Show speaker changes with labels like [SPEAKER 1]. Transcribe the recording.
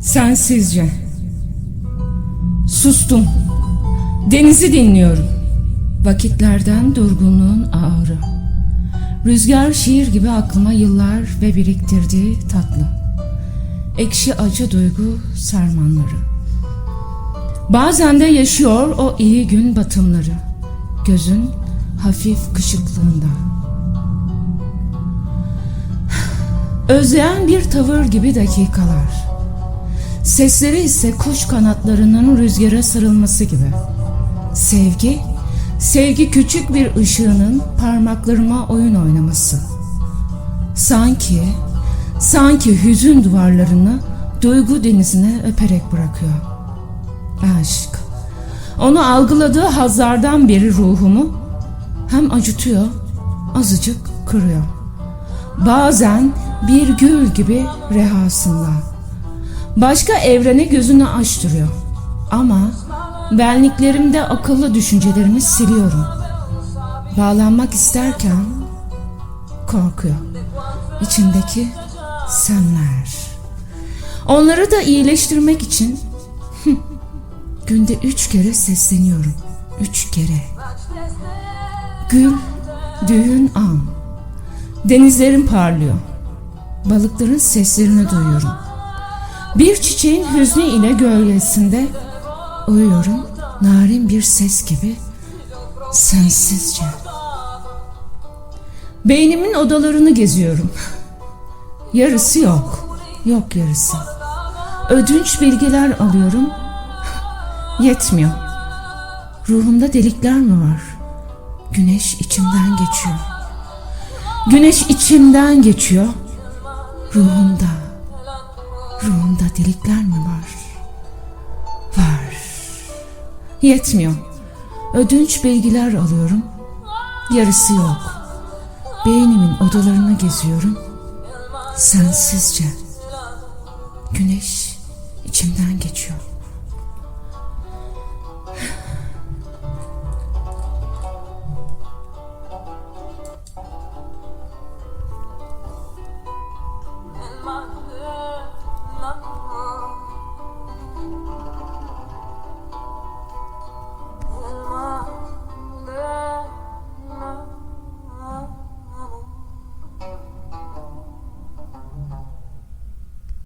[SPEAKER 1] Sensizce. Sustum. Denizi dinliyorum. Vakitlerden durgunluğun ağrı. Rüzgar şiir gibi aklıma yıllar ve biriktirdiği tatlı. Ekşi acı duygu sarmanları. Bazen de yaşıyor o iyi gün batımları. Gözün hafif kışıklığında. Özleyen bir tavır gibi dakikalar. Sesleri ise kuş kanatlarının rüzgara sarılması gibi. Sevgi, sevgi küçük bir ışığının parmaklarıma oyun oynaması. Sanki, sanki hüzün duvarlarını duygu denizine öperek bırakıyor. Aşk, onu algıladığı hazlardan beri ruhumu hem acıtıyor, azıcık kırıyor. Bazen bir gül gibi rehasında. Başka evrene gözünü açtırıyor. Ama benliklerimde akıllı düşüncelerimi siliyorum. Bağlanmak isterken korkuyor. İçindeki senler. Onları da iyileştirmek için günde üç kere sesleniyorum. Üç kere. Gül, düğün an. Denizlerin parlıyor. Balıkların seslerini duyuyorum. Bir çiçeğin hüznü ile gölgesinde uyuyorum. Narin bir ses gibi sensizce. Beynimin odalarını geziyorum. Yarısı yok. Yok yarısı. Ödünç bilgiler alıyorum. Yetmiyor. Ruhumda delikler mi var? Güneş içimden geçiyor. Güneş içimden geçiyor. Ruhumda. Ruhumda delikler mi var? Var. Yetmiyor. Ödünç bilgiler alıyorum. Yarısı yok. Beynimin odalarını geziyorum. Sensizce. Güneş içimden geçiyor.